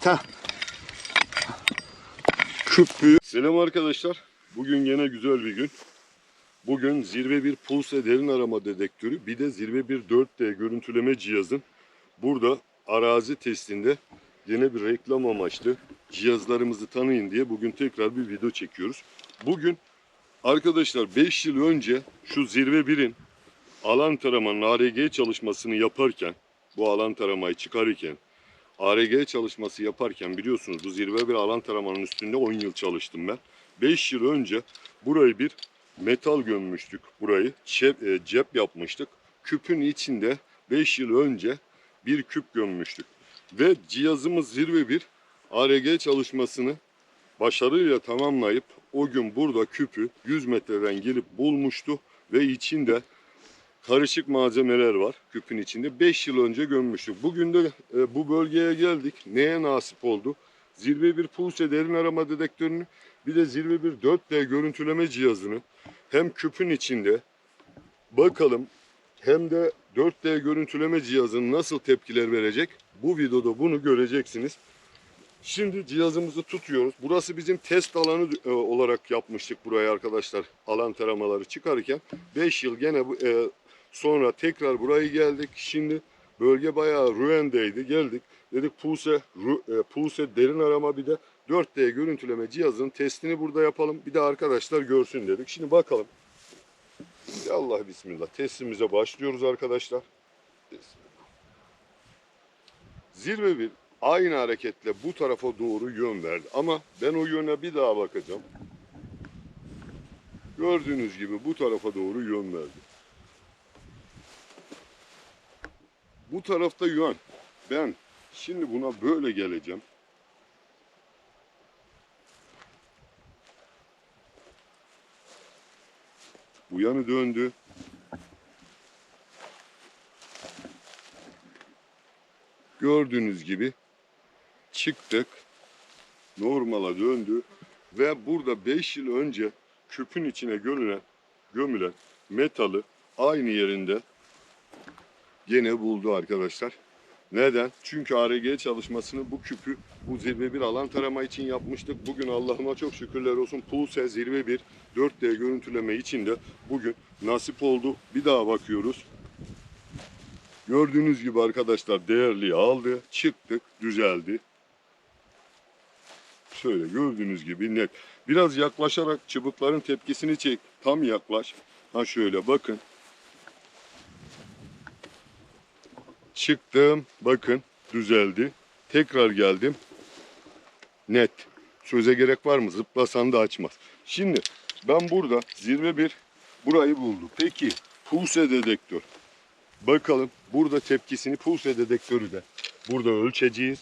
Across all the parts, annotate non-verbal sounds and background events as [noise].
Heh. Küp. Selam arkadaşlar. Bugün yine güzel bir gün. Bugün Zirve 1 Pulse derin arama dedektörü bir de Zirve 1 4D görüntüleme cihazın burada arazi testinde yine bir reklam amaçlı cihazlarımızı tanıyın diye bugün tekrar bir video çekiyoruz. Bugün arkadaşlar 5 yıl önce şu Zirve 1'in alan taramanın ARG çalışmasını yaparken bu alan taramayı çıkarırken ARG çalışması yaparken biliyorsunuz bu zirve bir alan taramanın üstünde 10 yıl çalıştım ben. 5 yıl önce burayı bir metal gömmüştük burayı. Cep, e, cep yapmıştık. Küpün içinde 5 yıl önce bir küp gömmüştük. Ve cihazımız zirve bir ARG çalışmasını başarıyla tamamlayıp o gün burada küpü 100 metreden gelip bulmuştu ve içinde karışık malzemeler var küpün içinde. 5 yıl önce gömmüştük. Bugün de e, bu bölgeye geldik. Neye nasip oldu? Zirve bir pulse derin arama dedektörünü bir de zirve bir 4D görüntüleme cihazını hem küpün içinde bakalım hem de 4D görüntüleme cihazının nasıl tepkiler verecek bu videoda bunu göreceksiniz. Şimdi cihazımızı tutuyoruz. Burası bizim test alanı e, olarak yapmıştık buraya arkadaşlar. Alan taramaları çıkarken 5 yıl gene bu, e, sonra tekrar burayı geldik. Şimdi bölge bayağı Ruen'deydi. Geldik. Dedik Pulse, Ru- e, Pulse derin arama bir de 4D görüntüleme cihazının testini burada yapalım. Bir de arkadaşlar görsün dedik. Şimdi bakalım. Ya Allah bismillah. Testimize başlıyoruz arkadaşlar. Zirve bir aynı hareketle bu tarafa doğru yön verdi. Ama ben o yöne bir daha bakacağım. Gördüğünüz gibi bu tarafa doğru yön verdi. Bu tarafta yön. Ben şimdi buna böyle geleceğim. Bu yanı döndü. Gördüğünüz gibi çıktık. Normala döndü. Ve burada 5 yıl önce küpün içine gömülen, gömülen metalı aynı yerinde gene buldu arkadaşlar. Neden? Çünkü ARG çalışmasını bu küpü bu zirve bir alan tarama için yapmıştık. Bugün Allah'ıma çok şükürler olsun Pulse zirve bir 4D görüntüleme için de bugün nasip oldu. Bir daha bakıyoruz. Gördüğünüz gibi arkadaşlar değerli aldı. Çıktık düzeldi. Şöyle gördüğünüz gibi net. Biraz yaklaşarak çubukların tepkisini çek. Tam yaklaş. Ha şöyle bakın. Çıktım. Bakın düzeldi. Tekrar geldim. Net. Söze gerek var mı? Zıplasan da açmaz. Şimdi ben burada zirve bir burayı buldum. Peki pulse dedektör. Bakalım burada tepkisini pulse dedektörü de burada ölçeceğiz.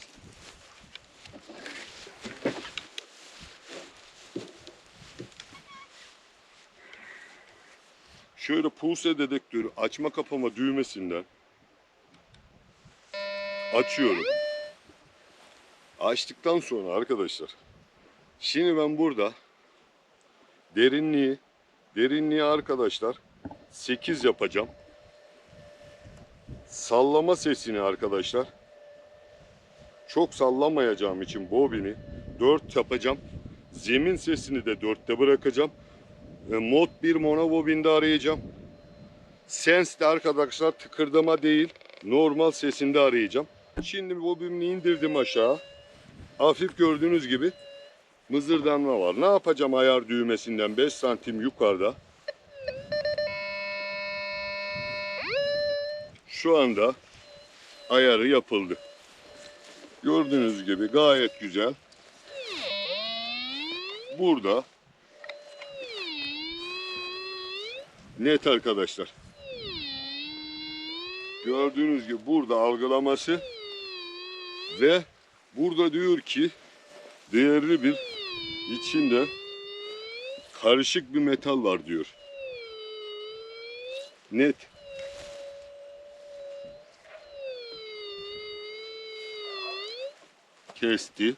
Şöyle pulse dedektörü açma kapama düğmesinden açıyorum. Açtıktan sonra arkadaşlar şimdi ben burada derinliği derinliği arkadaşlar 8 yapacağım. Sallama sesini arkadaşlar çok sallamayacağım için bobini 4 yapacağım. Zemin sesini de 4'te bırakacağım. Mod 1 monobobinde arayacağım. Sens de arkadaşlar tıkırdama değil normal sesinde arayacağım. Şimdi bobini indirdim aşağı. Hafif gördüğünüz gibi mızırdanma var. Ne yapacağım ayar düğmesinden 5 santim yukarıda. Şu anda ayarı yapıldı. Gördüğünüz gibi gayet güzel. Burada net arkadaşlar. Gördüğünüz gibi burada algılaması ve burada diyor ki değerli bir içinde karışık bir metal var diyor. Net. Kesti.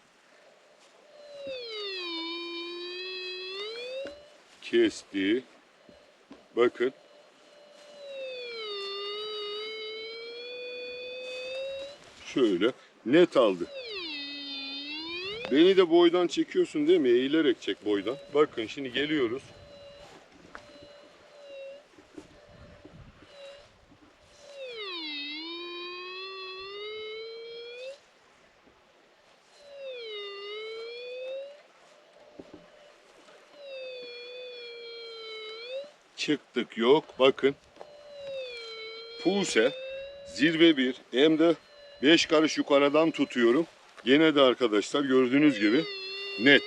Kesti. Bakın. Şöyle net aldı. Beni de boydan çekiyorsun değil mi? Eğilerek çek boydan. Bakın şimdi geliyoruz. Çıktık yok. Bakın. Puse zirve bir. Hem de 5 karış yukarıdan tutuyorum. Gene de arkadaşlar gördüğünüz gibi net.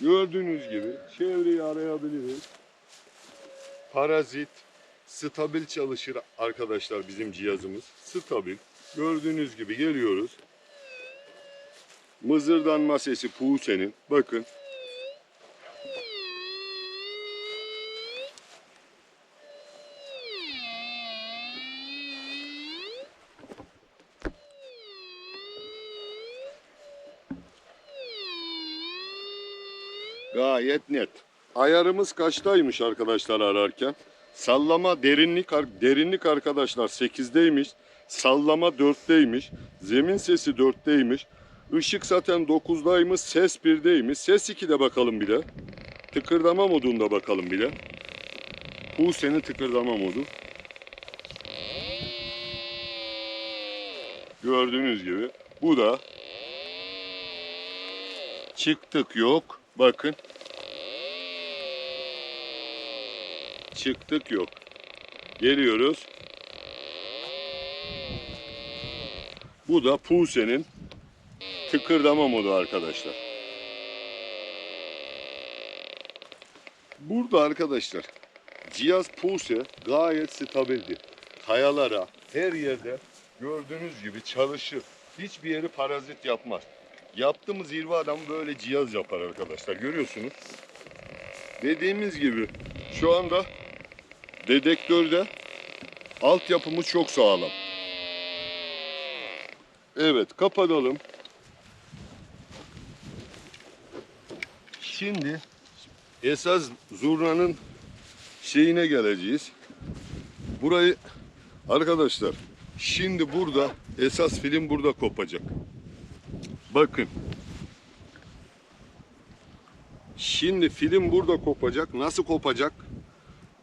Gördüğünüz gibi çevreyi arayabiliriz. Parazit stabil çalışır arkadaşlar bizim cihazımız. Stabil. Gördüğünüz gibi geliyoruz. Mızırdanma sesi Puse'nin. Bakın. Gayet net. Ayarımız kaçtaymış arkadaşlar ararken? Sallama derinlik derinlik arkadaşlar 8'deymiş. Sallama 4'teymiş. Zemin sesi 4'teymiş. Işık zaten 9'daymış. Ses 1'deymiş. Ses 2'de bakalım bir de. Tıkırdama modunda bakalım bir de. Huse'nin tıkırdama modu. Gördüğünüz gibi. Bu da çıktık yok. Bakın. Çıktık yok. Geliyoruz. Bu da Puse'nin tıkırdama modu arkadaşlar. Burada arkadaşlar cihaz Puse gayet stabildir. Kayalara, her yerde gördüğünüz gibi çalışır. Hiçbir yeri parazit yapmaz. Yaptığımız zirve adam böyle cihaz yapar arkadaşlar. Görüyorsunuz. Dediğimiz gibi şu anda dedektörde altyapımız çok sağlam. Evet kapatalım. Şimdi esas zurnanın şeyine geleceğiz. Burayı arkadaşlar şimdi burada esas film burada kopacak. Bakın. Şimdi film burada kopacak. Nasıl kopacak?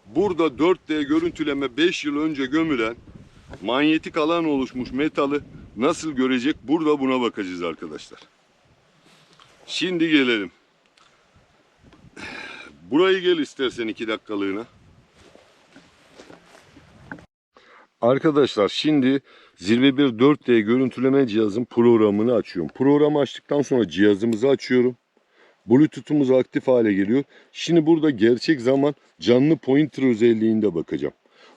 Burada 4D görüntüleme 5 yıl önce gömülen manyetik alan oluşmuş metalı nasıl görecek? Burada buna bakacağız arkadaşlar. Şimdi gelelim. Burayı gel istersen 2 dakikalığına. Arkadaşlar şimdi Zirve 1 4D görüntüleme cihazın programını açıyorum. Programı açtıktan sonra cihazımızı açıyorum. Bluetooth'umuz aktif hale geliyor. Şimdi burada gerçek zaman canlı pointer özelliğinde bakacağım.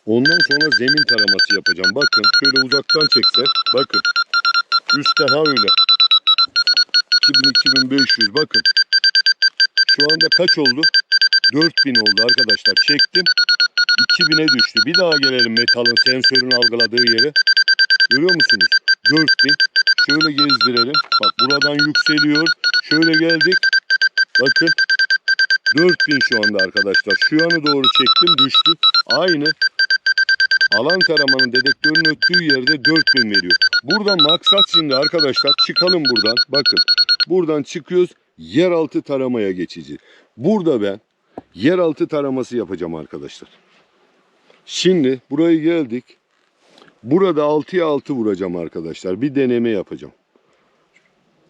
Ondan sonra zemin taraması yapacağım. Bakın şöyle uzaktan çekse. Bakın. Üstten ha öyle. 2000-2500 bakın. Şu anda kaç oldu? 4000 oldu arkadaşlar. Çektim. 2000'e düştü. Bir daha gelelim metalın sensörün algıladığı yere. Görüyor musunuz? 4000. Şöyle gezdirelim. Bak buradan yükseliyor. Şöyle geldik. Bakın. 4000 şu anda arkadaşlar. Şu yanı doğru çektim düştü. Aynı alan taramanın dedektörün öttüğü yerde 4000 veriyor. Burada maksat şimdi arkadaşlar çıkalım buradan. Bakın. Buradan çıkıyoruz. Yeraltı taramaya geçeceğiz. Burada ben yeraltı taraması yapacağım arkadaşlar. Şimdi buraya geldik. Burada 6'ya 6 vuracağım arkadaşlar. Bir deneme yapacağım.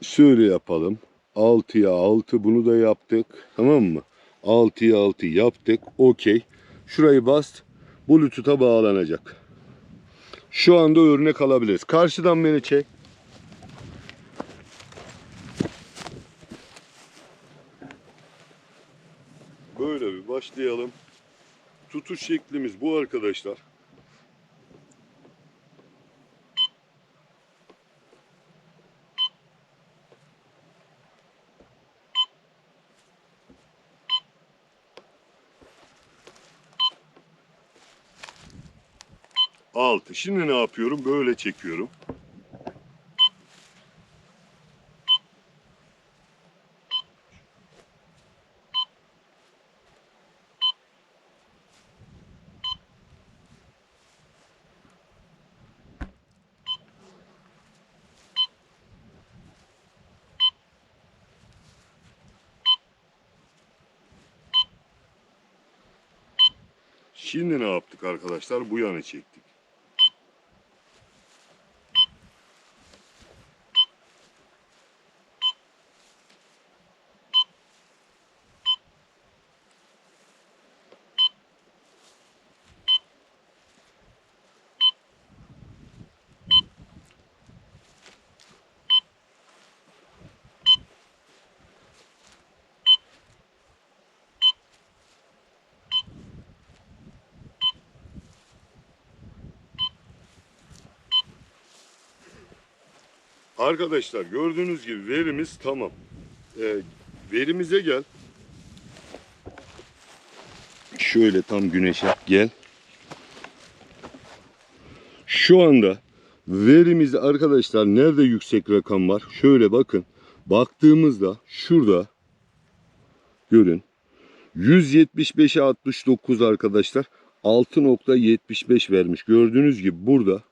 Şöyle yapalım. 6'ya 6 bunu da yaptık. Tamam mı? 6'ya 6 yaptık. Okey. Şurayı bast. Bluetooth'a bağlanacak. Şu anda örnek alabiliriz. Karşıdan beni çek. Böyle bir başlayalım. Tutuş şeklimiz bu arkadaşlar. Altı. Şimdi ne yapıyorum? Böyle çekiyorum. Şimdi ne yaptık arkadaşlar? Bu yanı çektik. Arkadaşlar gördüğünüz gibi verimiz tamam. Ee, verimize gel. Şöyle tam güneşe gel. Şu anda verimizde arkadaşlar nerede yüksek rakam var? Şöyle bakın. Baktığımızda şurada görün. 175'e 69 arkadaşlar 6.75 vermiş. Gördüğünüz gibi burada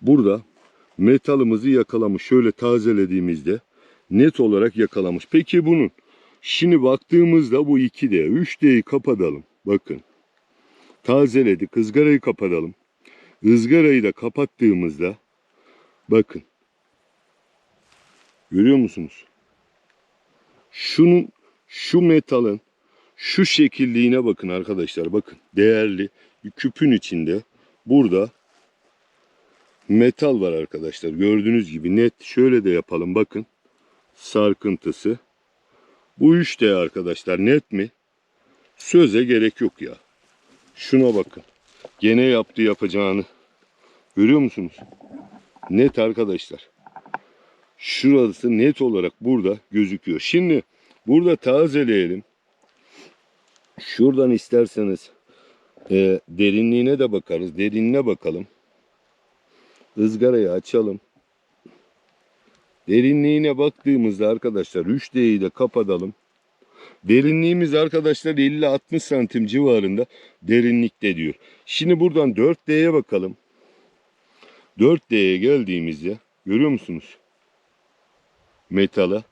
burada metalımızı yakalamış. Şöyle tazelediğimizde net olarak yakalamış. Peki bunun şimdi baktığımızda bu 2D, 3D'yi kapatalım. Bakın. Tazeledik. ızgarayı kapatalım. Izgarayı da kapattığımızda bakın. Görüyor musunuz? Şunun şu metalın şu şekilliğine bakın arkadaşlar. Bakın. Değerli küpün içinde burada metal var arkadaşlar. Gördüğünüz gibi net. Şöyle de yapalım bakın. Sarkıntısı. Bu 3D arkadaşlar net mi? Söze gerek yok ya. Şuna bakın. Gene yaptı yapacağını. Görüyor musunuz? Net arkadaşlar. Şurası net olarak burada gözüküyor. Şimdi burada tazeleyelim. Şuradan isterseniz e, derinliğine de bakarız. Derinliğine bakalım. Izgarayı açalım. Derinliğine baktığımızda arkadaşlar 3D'yi de kapatalım. Derinliğimiz arkadaşlar 50-60 santim civarında derinlikte diyor. Şimdi buradan 4D'ye bakalım. 4D'ye geldiğimizde görüyor musunuz? Metala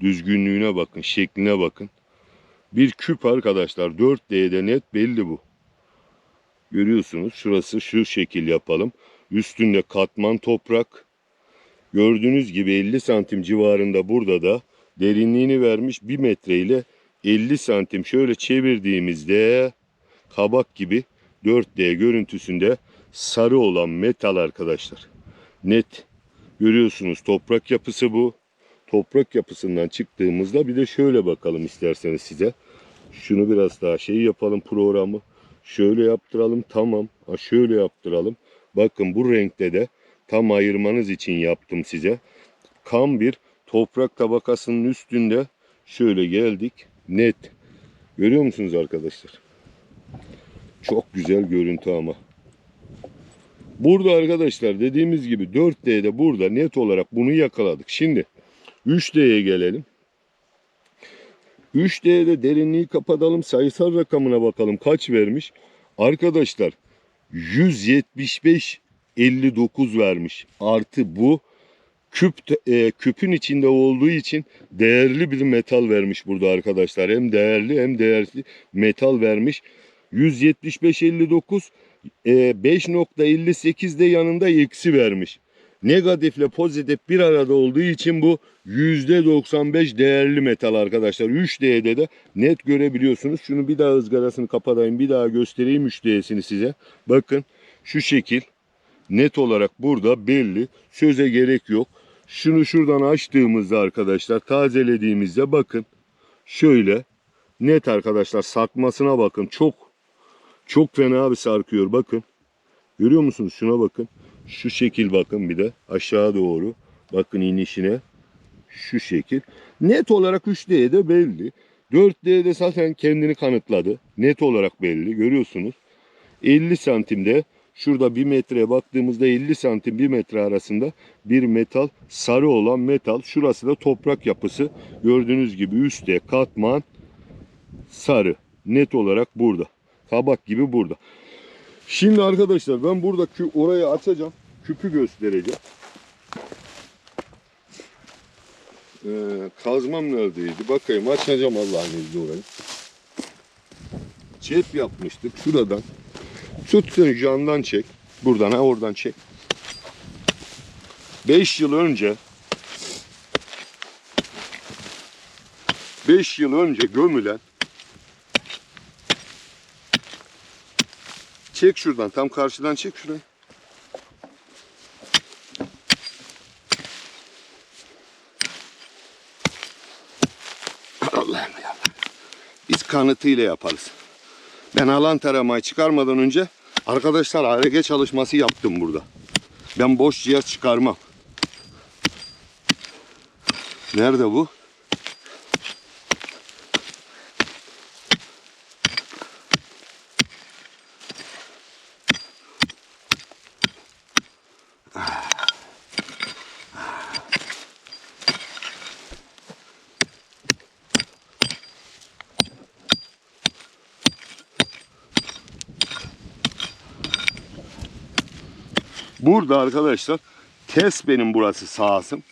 düzgünlüğüne bakın, şekline bakın. Bir küp arkadaşlar 4D'de net belli bu. Görüyorsunuz şurası şu şekil yapalım. Üstünde katman toprak. Gördüğünüz gibi 50 santim civarında burada da derinliğini vermiş 1 metre ile 50 santim şöyle çevirdiğimizde kabak gibi 4D görüntüsünde sarı olan metal arkadaşlar. Net görüyorsunuz toprak yapısı bu. Toprak yapısından çıktığımızda bir de şöyle bakalım isterseniz size. Şunu biraz daha şey yapalım programı. Şöyle yaptıralım tamam. Ha şöyle yaptıralım. Bakın bu renkte de tam ayırmanız için yaptım size. Kam bir toprak tabakasının üstünde şöyle geldik. Net. Görüyor musunuz arkadaşlar? Çok güzel görüntü ama. Burada arkadaşlar dediğimiz gibi 4D'de burada net olarak bunu yakaladık. Şimdi 3D'ye gelelim. 3D'de derinliği kapatalım. Sayısal rakamına bakalım kaç vermiş. Arkadaşlar 175 59 vermiş. Artı bu küp e, küpün içinde olduğu için değerli bir metal vermiş burada arkadaşlar. Hem değerli hem değerli metal vermiş. 175 59 e, 5.58 de yanında eksi vermiş. Negatifle pozitif bir arada olduğu için bu %95 değerli metal arkadaşlar. 3D'de de net görebiliyorsunuz. Şunu bir daha ızgarasını kapatayım. Bir daha göstereyim 3D'sini size. Bakın şu şekil net olarak burada belli. Söze gerek yok. Şunu şuradan açtığımızda arkadaşlar tazelediğimizde bakın şöyle net arkadaşlar sarkmasına bakın. Çok çok fena bir sarkıyor bakın. Görüyor musunuz? Şuna bakın. Şu şekil bakın bir de aşağı doğru. Bakın inişine. Şu şekil. Net olarak 3D'de belli. 4D'de zaten kendini kanıtladı. Net olarak belli. Görüyorsunuz. 50 santimde şurada 1 metreye baktığımızda 50 santim 1 metre arasında bir metal sarı olan metal. Şurası da toprak yapısı. Gördüğünüz gibi üstte katman sarı. Net olarak burada. Kabak gibi burada. Şimdi arkadaşlar ben burada orayı açacağım. Küpü göstereceğim. Ee, kazmam neredeydi? Bakayım açacağım Allah'ın izniyle orayı. cep yapmıştık şuradan. Tutsun yandan çek. Buradan ha oradan çek. 5 yıl önce 5 yıl önce gömülen Çek şuradan tam karşıdan çek şurayı. Allah'ım ya. Biz kanıtıyla yaparız. Ben alan taramayı çıkarmadan önce arkadaşlar ARG çalışması yaptım burada. Ben boş cihaz çıkarmam. Nerede bu? Burada arkadaşlar test benim burası sahasım.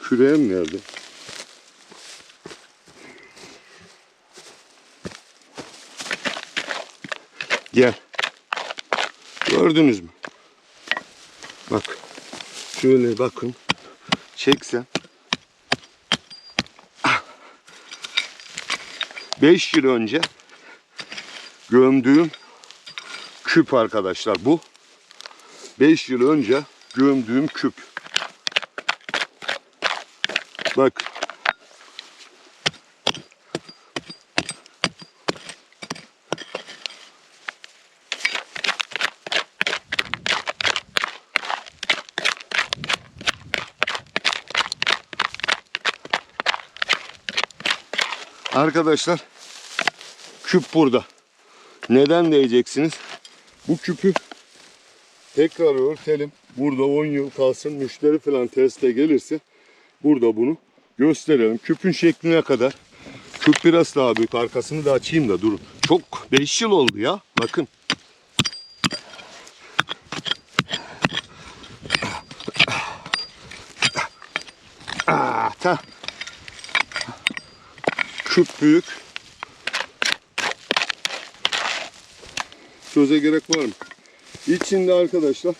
Küreğim nerede? Gel. Gördünüz mü? Bak. Şöyle bakın. Çeksen. 5 yıl önce gömdüğüm küp arkadaşlar bu. 5 yıl önce gömdüğüm küp. Bak. Arkadaşlar küp burada. Neden diyeceksiniz? Bu küpü tekrar örtelim. Burada 10 yıl kalsın. Müşteri falan teste gelirse burada bunu gösterelim. Küpün şekline kadar. Küp biraz daha büyük. Arkasını da açayım da durun. Çok 5 yıl oldu ya. Bakın. Ah, ta. Küp büyük. Söze gerek var mı? İçinde arkadaşlar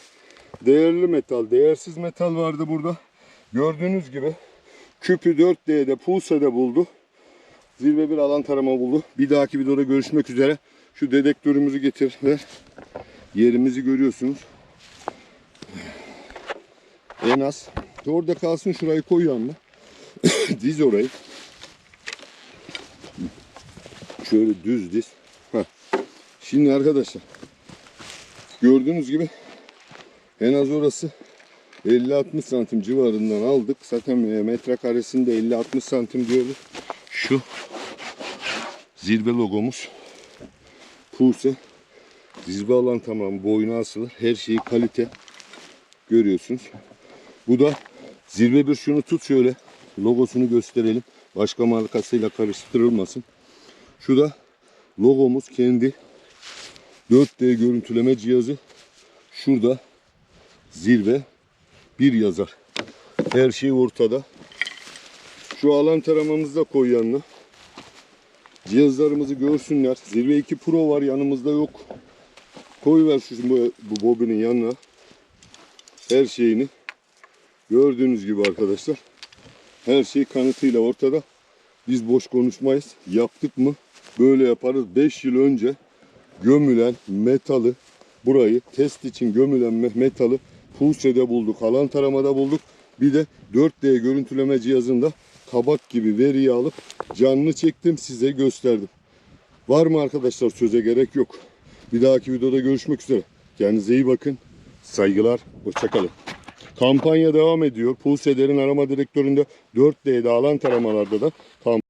değerli metal, değersiz metal vardı burada. Gördüğünüz gibi küpü 4D'de, Pulse'de buldu. Zirve bir alan tarama buldu. Bir dahaki videoda görüşmek üzere. Şu dedektörümüzü getir ver. Yerimizi görüyorsunuz. En az. Orada kalsın şurayı koy yanına. [coughs] diz orayı. Şöyle düz diz. Şimdi arkadaşlar gördüğünüz gibi en az orası 50-60 santim civarından aldık. Zaten e, metrekaresinde 50-60 santim diyordu. Şu zirve logomuz. Pulse. Zirve alan tamam boyuna asılır. Her şeyi kalite görüyorsunuz. Bu da zirve bir şunu tut şöyle. Logosunu gösterelim. Başka markasıyla karıştırılmasın. Şu da logomuz kendi 4D görüntüleme cihazı. Şurada zirve bir yazar. Her şey ortada. Şu alan taramamızı da koy yanına. Cihazlarımızı görsünler. Zirve 2 Pro var yanımızda yok. Koyuver şu bu, bu bobinin yanına. Her şeyini. Gördüğünüz gibi arkadaşlar. Her şey kanıtıyla ortada. Biz boş konuşmayız. Yaptık mı böyle yaparız. 5 yıl önce gömülen metalı burayı test için gömülen me- metalı Pulse'de bulduk. Alan taramada bulduk. Bir de 4D görüntüleme cihazında kabak gibi veriyi alıp canlı çektim size gösterdim. Var mı arkadaşlar söze gerek yok. Bir dahaki videoda görüşmek üzere. Kendinize iyi bakın. Saygılar. Hoşçakalın. Kampanya devam ediyor. Pulseder'in arama direktöründe 4D'de alan taramalarda da kamp